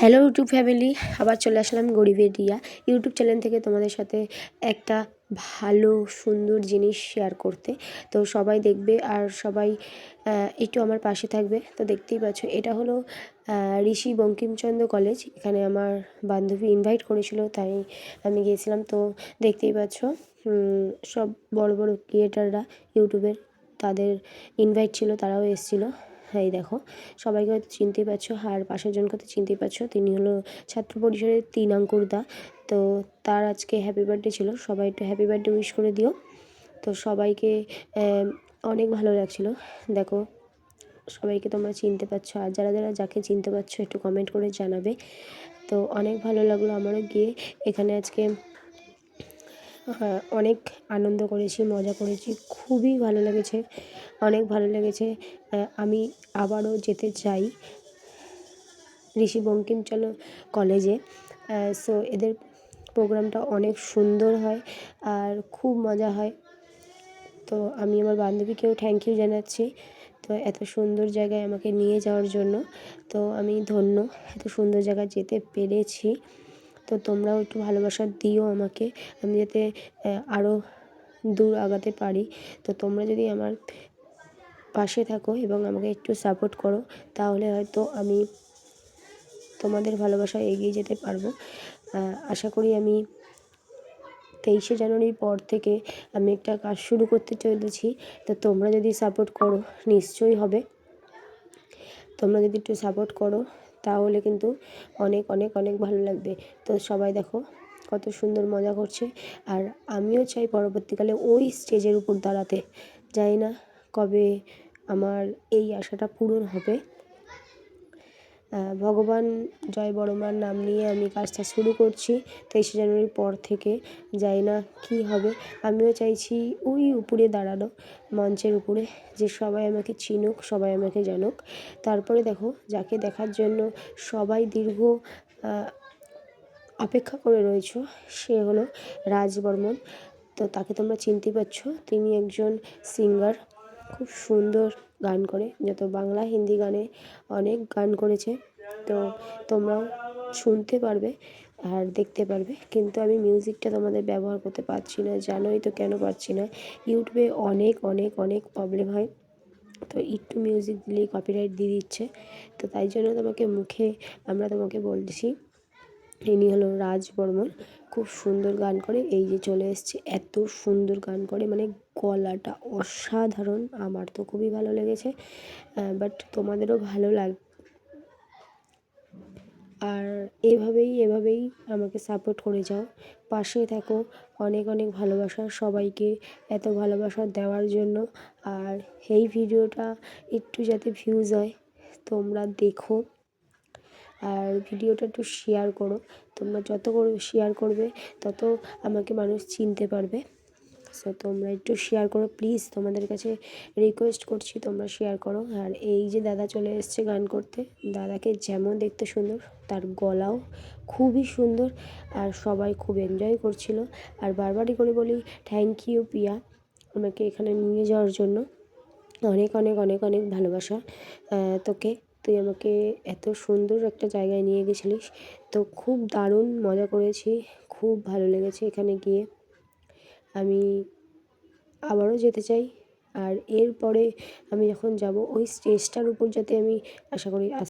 Hello YouTube family আবার চলে আসলাম গরিবের রিয়া ইউটিউব চ্যানেল থেকে তোমাদের সাথে একটা ভালো, সুন্দর জিনিস শেয়ার করতে। তো সবাই দেখবে আর সবাই একটু আমার পাশে থাকবে। তো দেখতেই পাচ্ছ, এটা হলো ঋষি বঙ্কিমচন্দ্র কলেজ এখানে আমার বান্ধবী ইনভাইট করেছিল, তাই আমি গিয়েছিলাম। তো দেখতেই পাচ্ছ সব বড় বড় ক্রিয়েটাররা ইউটিউবের তাদের ইনভাইট ছিল, তারাও এসেছিল। এই দেখো, সবাইকে হয়তো চিনতেই পারছ, আর পাশের জনকে তো চিনতেই পারছ, তিনি হলো ছাত্র পরিষদের তিন অঙ্কুর দা তো তার আজকে হ্যাপি বার্থডে ছিল, সবাই একটু হ্যাপি বার্থডে উইশ করে দিও। তো সবাইকে অনেক ভালো লাগছিল। দেখো, সবাইকে তোমরা চিনতে পারছ, আর যারা যারা যাকে চিনতে পারছ একটু কমেন্ট করে জানাবে। তো অনেক ভালো লাগল আমারও গিয়ে এখানে আজকে অনেক আনন্দ করেছি, মজা করেছি, খুবই ভালো লেগেছে, অনেক ভালো লেগেছে। আমি আবারও যেতে চাই ঋষি বঙ্কিমচন্দ্র কলেজে। সো এদের প্রোগ্রামটা অনেক সুন্দর হয় আর খুব মজা হয়। তো আমি আমার বান্ধবীকেও থ্যাংক ইউ জানাচ্ছি, তো এত সুন্দর জায়গায় আমাকে নিয়ে যাওয়ার জন্য। তো আমি ধন্য, এত সুন্দর জায়গায় যেতে পেরেছি। তো তোমরাও একটু ভালোবাসা দিও আমাকে। আমি যাতে আরও দূর আগাতে পারি। তো তোমরা যদি আমার পাশে থাকো এবং আমাকে একটু সাপোর্ট করো, তাহলে হয়তো আমি তোমাদের ভালোবাসা এগিয়ে যেতে পারব। আশা করি আমি তেইশে জানুয়ারির পর থেকে আমি একটা কাজ শুরু করতে চলেছি। তো তোমরা যদি সাপোর্ট করো, নিশ্চয়ই হবে। তোমরা যদি একটু সাপোর্ট করো তাহলে কিন্তু অনেক অনেক অনেক ভালো লাগবে। তো সবাই দেখো কত সুন্দর মজা করছে। আর আমিও চাই পরবর্তীকালে ওই স্টেজের উপর দাঁড়াতে। যাই না কবে আমার এই আশাটা পূরণ হবে। ভগবান জয় বড়মার নাম নিয়ে আমি কাজটা শুরু করছি তেইশে জানুয়ারির পর থেকে। জানি না কী হবে। আমিও চাইছি ওই উপরে দাঁড়ানো, মঞ্চের উপরে, যে সবাই আমাকে চিনুক, সবাই আমাকে জানুক। তারপরে দেখো, যাকে দেখার জন্য সবাই দীর্ঘ অপেক্ষা করে রয়েছ, সে হলো রাজ বর্মন। তো তাকে তোমরা চিনতে পারছ, তিনি একজন সিঙ্গার খুব সুন্দর গান করে। যত বাংলা হিন্দি গানে অনেক গান করেছে। তো তোমরাও শুনতে পারবে আর দেখতে পারবে। কিন্তু আমি মিউজিকটা তোমাদের ব্যবহার করতে পারছি না। জানোই তো কেন পারছি না। ইউটিউবে অনেক অনেক অনেক প্রবলেম হয়। তো একটু মিউজিক দিলেই কপিরাইট দিয়ে দিচ্ছে। তো তাই জন্য তোমাকে মুখে আমরা তোমাকে বলছি ইনি হলো রাজ বর্মন। খুব সুন্দর গান করে। এই যে চলে এসছে, এত সুন্দর গান করে। মানে গলাটা অসাধারণ। আমার তো খুবই ভালো লেগেছে। বাট তোমাদেরও ভালো লাগ আর এভাবেই এভাবেই আমাকে সাপোর্ট করে যাও। পাশে থাকো। অনেক অনেক ভালোবাসা সবাইকে এত ভালোবাসা দেওয়ার জন্য। আর এই ভিডিওটা একটু যাতে ভিউজ হয়, তোমরা দেখো। আর ভিডিওটা একটু শেয়ার করো। তোমরা যত করে শেয়ার করবে, তত আমাকে মানুষ চিনতে পারবে। সো তোমরা একটু শেয়ার করো প্লিজ তোমাদের কাছে রিকোয়েস্ট করছি, তোমরা শেয়ার করো। আর এই যে দাদা চলে এসছে গান করতে, দাদাকে যেমন দেখতে সুন্দর, তার গলাও খুবই সুন্দর আর সবাই খুব এনজয় করছিল। আর বারবারই করে বলি থ্যাংক ইউ পিয়া আমাকে এখানে নিয়ে যাওয়ার জন্য অনেক অনেক অনেক অনেক ভালোবাসা তোকে। তুই আমাকে এত সুন্দর একটা জায়গায় নিয়ে গেছিলিস। তো খুব দারুণ মজা করেছি, খুব ভালো লেগেছে এখানে গিয়ে। আমি আবারও যেতে চাই। আর এরপরে আমি যখন যাব, ওই স্টেজটার উপর যাতে আমি আশা করি